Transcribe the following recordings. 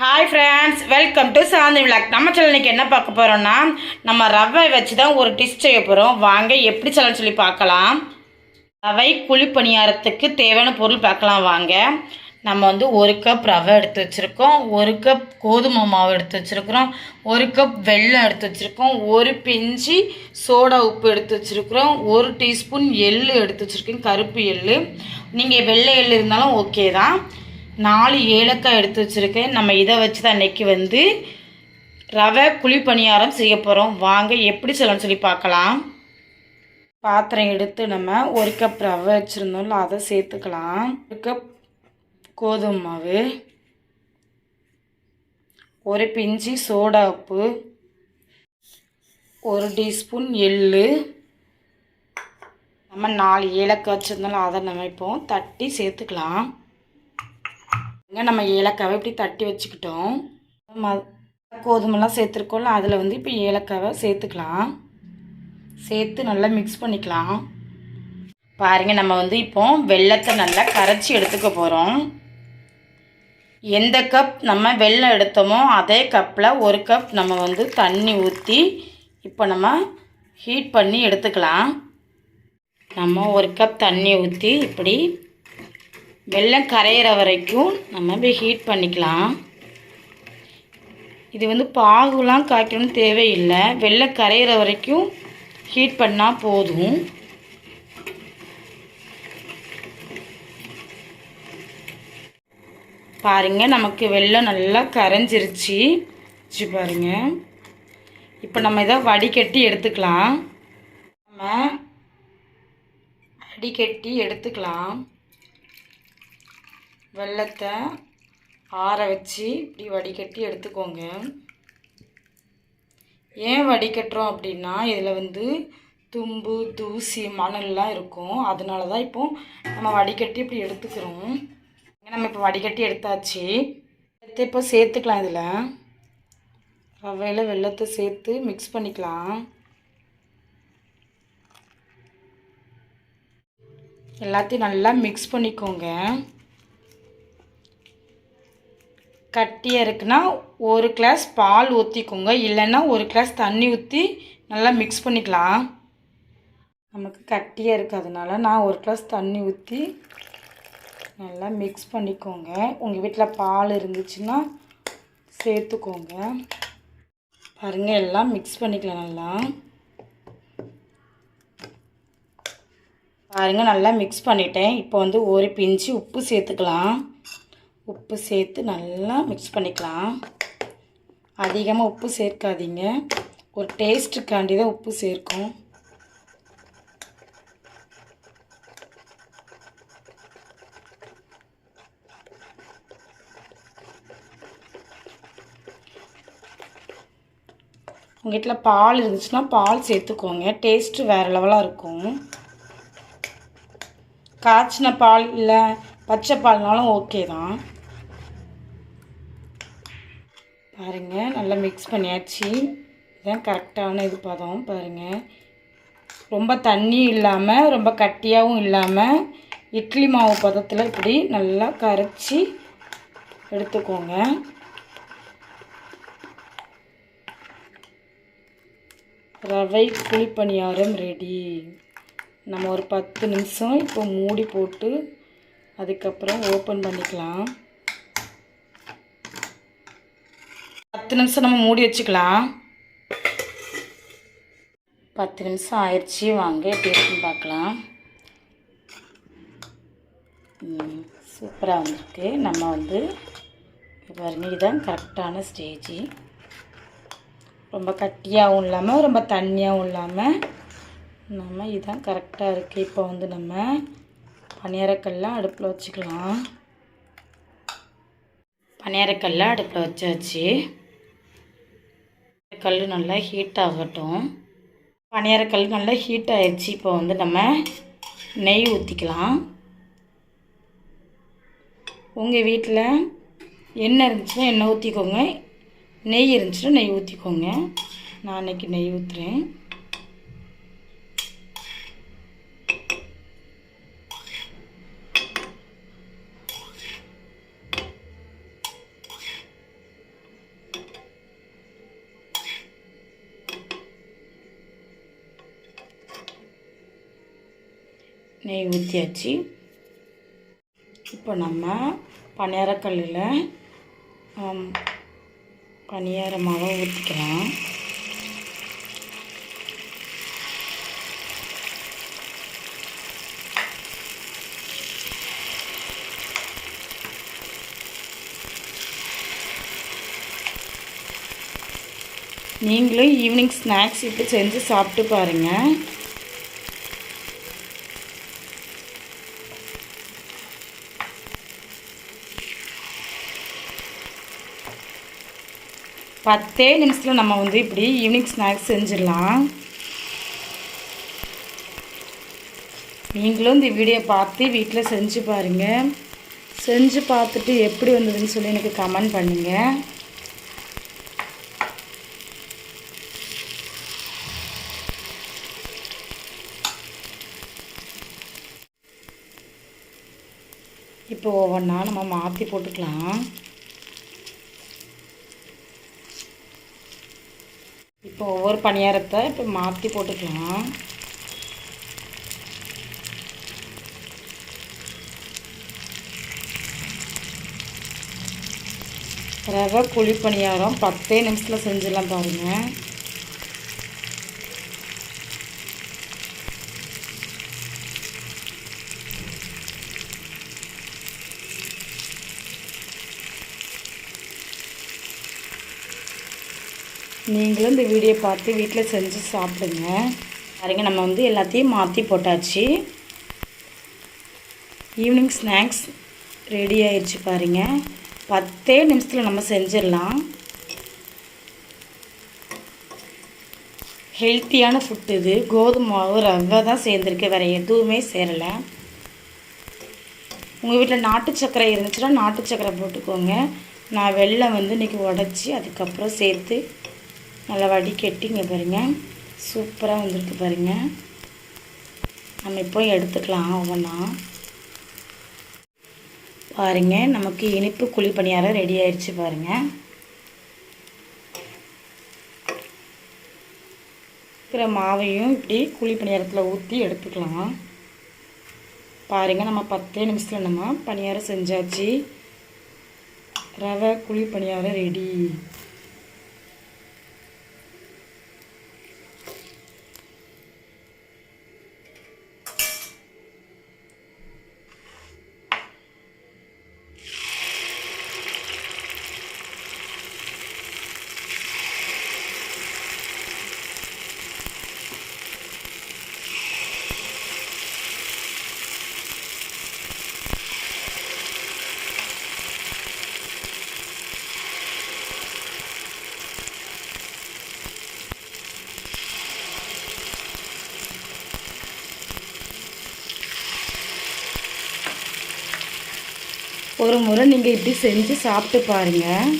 Hi friends welcome to Shanthi vlog நம்ம channel இன்னைக்கு என்ன பார்க்க போகிறோம்னா நம்ம ரவை வச்சு தான் ஒரு டிஷ் செய்ய போகிறோம் வாங்க எப்படி செய்யலாம்னு சொல்லி பார்க்கலாம். ரவை குழி பணியாரத்துக்கு தேவையான பொருள் பார்க்கலாம் வாங்க. நம்ம வந்து ஒரு கப் ரவை எடுத்து வச்சுருக்கோம். ஒரு கப் கோதுமை மாவு எடுத்து வச்சுருக்கிறோம். ஒரு கப் வெள்ளம் எடுத்து வச்சுருக்கோம். ஒரு பிஞ்சு சோடா உப்பு எடுத்து வச்சுருக்கிறோம். ஒரு டீஸ்பூன் எள் எடுத்து வச்சுருக்கேன். கருப்பு எள் நீங்கள் வெள்ளை எள்ளு இருந்தாலும் ஓகே தான். நாலு ஏலக்காய் எடுத்து வச்சுருக்கேன். நம்ம இதை வச்சு தான் இன்றைக்கி வந்து ரவை குழி பணியாரம் செய்ய போகிறோம் வாங்க எப்படி செய்யலாம்னு சொல்லி பார்க்கலாம். பாத்திரம் எடுத்து நம்ம ஒரு கப் ரவை வச்சுருந்தோம்ல அதை சேர்த்துக்கலாம். ஒரு கப் கோதுமை மாவு ஒரு பிஞ்சி சோடா உப்பு ஒரு டீஸ்பூன் எள்ளு. நம்ம நாலு ஏலக்காய் வச்சுருந்தோம்ல அதை நம்ம இப்போ தட்டி சேர்த்துக்கலாம். இங்கே நம்ம ஏலக்காவை இப்படி தட்டி வச்சுக்கிட்டோம். ம கோதுமைலாம் சேர்த்துருக்கோம்ல அதில் வந்து இப்போ ஏலக்காவை சேர்த்துக்கலாம். சேர்த்து நல்லா மிக்ஸ் பண்ணிக்கலாம். பாருங்கள் நம்ம வந்து இப்போ வெள்ளத்தை நல்லா கரைச்சி எடுத்துக்க போகிறோம் எந்த கப் நம்ம வெள்ளம் எடுத்தோமோ அதே கப்பில் ஒரு கப் நம்ம வந்து தண்ணி ஊற்றி இப்போ நம்ம ஹீட் பண்ணி எடுத்துக்கலாம். நம்ம ஒரு கப் தண்ணி ஊற்றி இப்படி வெள்ளம் கரையிற வரைக்கும் நம்ம போய் ஹீட் பண்ணிக்கலாம். இது வந்து பாகுலாம் காய்க்கணும்னு தேவையில்லை. வெள்ளம் கரையிற வரைக்கும் ஹீட் பண்ணால் போதும். பாருங்க நமக்கு வெள்ளம் நல்லா கரைஞ்சிருச்சு. வச்சு பாருங்க. இப்போ நம்ம இதை வடிகட்டி எடுத்துக்கலாம். நம்ம வடிகட்டி எடுத்துக்கலாம். வெள்ளத்தை ஆற வச்சு இப்படி வடிகட்டி எடுத்துக்கோங்க. ஏன் வடிகட்டுறோம் அப்படின்னா இதில் வந்து தும்பு தூசி மணல்லாம் இருக்கும். அதனால தான் இப்போ நம்ம வடிகட்டி இப்படி எடுத்துக்கிறோம். நம்ம இப்போ வடிகட்டி எடுத்தாச்சு. எடுத்து இப்போ சேர்த்துக்கலாம் இதில். ரவையில் வெள்ளத்தை சேர்த்து மிக்ஸ் பண்ணிக்கலாம். எல்லாத்தையும் நல்லா மிக்ஸ் பண்ணிக்கோங்க. கட்டியாக இருக்குன்னா ஒரு கிளாஸ் பால் ஊற்றிக்கோங்க இல்லைன்னா ஒரு கிளாஸ் தண்ணி ஊற்றி நல்லா மிக்ஸ் பண்ணிக்கலாம். நமக்கு கட்டியாக இருக்கிறதுனால நான் ஒரு கிளாஸ் தண்ணி ஊற்றி நல்லா மிக்ஸ் பண்ணிக்கோங்க. உங்கள் வீட்டில் பால் இருந்துச்சுன்னா சேர்த்துக்கோங்க. பாருங்கள் எல்லாம் மிக்ஸ் பண்ணிக்கலாம் நல்லா. பாருங்கள் நல்லா மிக்ஸ் பண்ணிட்டேன். இப்போ வந்து ஒரு பிஞ்சு உப்பு சேர்த்துக்கலாம். உப்பு சேர்த்து நல்லா மிக்ஸ் பண்ணிக்கலாம். அதிகமாக உப்பு சேர்க்காதீங்க. ஒரு டேஸ்ட்டுக்காண்டி தான் உப்பு சேர்க்கும். உங்கள் வீட்டில் பால் இருந்துச்சுன்னா பால் சேர்த்துக்கோங்க. டேஸ்ட்டு வேறு லெவலாக இருக்கும். காய்ச்சின பால் இல்லை பச்சை பால்னாலும் ஓகே தான். பாருங்கள் நல்லா மிக்ஸ் பண்ணியாச்சு. இதுதான் கரெக்டான இது பதம் பாருங்கள் ரொம்ப தண்ணி இல்லாமல் ரொம்ப கட்டியாகவும் இல்லாமல் இட்லி மாவு பதத்தில் இப்படி நல்லா கரைச்சி எடுத்துக்கோங்க. ரவை குழிப்பணியாரம் ரெடி நம்ம ஒரு பத்து நிமிஷம் இப்போ மூடி போட்டு அதுக்கப்புறம் ஓப்பன் பண்ணிக்கலாம். பத்து நிமிஷம் நம்ம மூடி வச்சுக்கலாம். பத்து நிமிஷம் ஆயிடுச்சு. வாங்க எப்படி இருக்குன்னு பார்க்கலாம். சூப்பராக வந்திருக்கு. நம்ம வந்து பாருங்க இதுதான் கரெக்டான ஸ்டேஜி ரொம்ப கட்டியாகவும் இல்லாமல் ரொம்ப தண்ணியாகவும் இல்லாமல் நம்ம இதுதான் கரெக்டாக இருக்குது இப்போ வந்து நம்ம பணியாரக்கல்லாம் அடுப்பில் வச்சுக்கலாம். பணியாரக்கல்ல அடுப்பில் வச்சாச்சு. கல் நல்லா ஹீட் ஆகட்டும். பணியாரக்கல் நல்லா ஹீட் ஆயிடுச்சு இப்போ வந்து நம்ம நெய் ஊற்றிக்கலாம் உங்கள் வீட்டில் எண்ணெய் இருந்துச்சுன்னா எண்ணெய் ஊற்றிக்கோங்க நெய் இருந்துச்சுன்னா நெய் ஊற்றிக்கோங்க நான் அன்றைக்கி நெய் ஊற்றுறேன் நெய் ஊற்றியாச்சு இப்போ நம்ம பணியாரக்கல்லில் பணியார மாவை ஊற்றிக்கலாம் நீங்களும் ஈவினிங் ஸ்நாக்ஸ் இப்போ செஞ்சு சாப்பிட்டு பாருங்கள் பத்தே நிமிஷத்தில் நம்ம வந்து இப்படி ஈவினிங் ஸ்நாக்ஸ் செஞ்சிடலாம். நீங்களும் இந்த வீடியோ பார்த்து வீட்டில் செஞ்சு பாருங்கள் செஞ்சு பார்த்துட்டு எப்படி வந்ததுன்னு சொல்லி எனக்கு கமெண்ட் பண்ணுங்கள் இப்போ ஒவ்வொன்றா நம்ம மாற்றி போட்டுக்கலாம். ஒவ்வொரு பணியாரத்தை இப்போ மாற்றி போட்டுக்கலாம். ரவை குழி பணியாரம் பத்தே நிமிஷத்தில் செஞ்சிடலாம் பாருங்கள் நீங்களும் இந்த வீடியோ பார்த்து வீட்டில் செஞ்சு சாப்பிடுங்க. பாருங்க நம்ம வந்து எல்லாத்தையும் மாற்றி போட்டாச்சு. ஈவினிங் ஸ்நாக்ஸ் ரெடி ஆயிடுச்சு பாருங்க. பத்தே நிமிஷத்தில் நம்ம செஞ்சிடலாம். ஹெல்த்தியான ஃபுட் இது. கோதுமை மாவு ரவை தான் சேர்ந்துருக்கு. வேறு எதுவுமே சேரலை. உங்கள் வீட்டில் நாட்டு சக்கரை இருந்துச்சுன்னா நாட்டு சக்கரை போட்டுக்கோங்க. நான் வெள்ளம் வந்து இன்றைக்கி உடச்சி அதுக்கப்புறம் சேர்த்து நல்லா வடிகட்டிங்க பாருங்கள் பாருங்க. சூப்பராக வந்திருக்கு பாருங்க. நம்ம இப்போ எடுத்துக்கலாம் ஒவ்வொன்றா பாருங்க நமக்கு இனிப்பு குழி பணியாரம் ரெடி ஆயிடுச்சு பாருங்க. இருக்கிற மாவையும் இப்படி குழி பணியாரத்தில் ஊற்றி எடுத்துக்கலாம். பாருங்கள் நம்ம பத்தே நிமிஷத்தில் நம்ம பணியாரம் செஞ்சாச்சு. ரவை குழி பணியாரம் ரெடி. ஒரு முறை நீங்கள் இப்படி செஞ்சு சாப்பிட்டு பாருங்கள்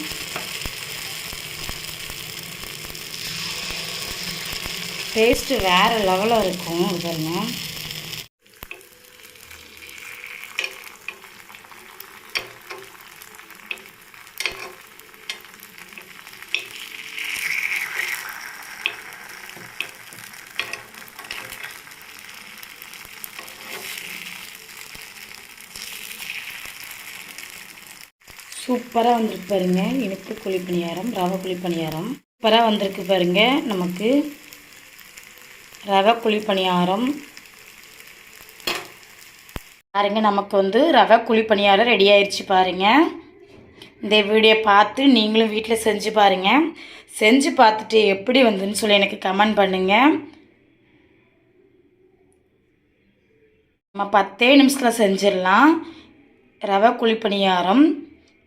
டேஸ்ட்டு வேறு லெவலில் இருக்கும். இது சூப்பராக வந்திருக்கு பாருங்க. இனிப்பு குழி பணியாரம் ரவை குழி பணியாரம் சூப்பராக வந்திருக்கு பாருங்க. நமக்கு ரவை குழி பணியாரம் பாருங்க நமக்கு வந்து ரவை குழி பணியாரம் ரெடி ஆயிடுச்சு பாருங்க. இந்த வீடியோ பார்த்து நீங்களும் வீட்டில் செஞ்சு பாருங்க. செஞ்சு பார்த்துட்டு எப்படி வந்துன்னு சொல்லி எனக்கு கமெண்ட் பண்ணுங்க. நம்ம பத்தே நிமிஷத்தில் செஞ்சிடலாம். ரவை குழி பணியாரம்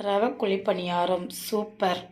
ரவை குழிப்பணியாரம் சூப்பர்.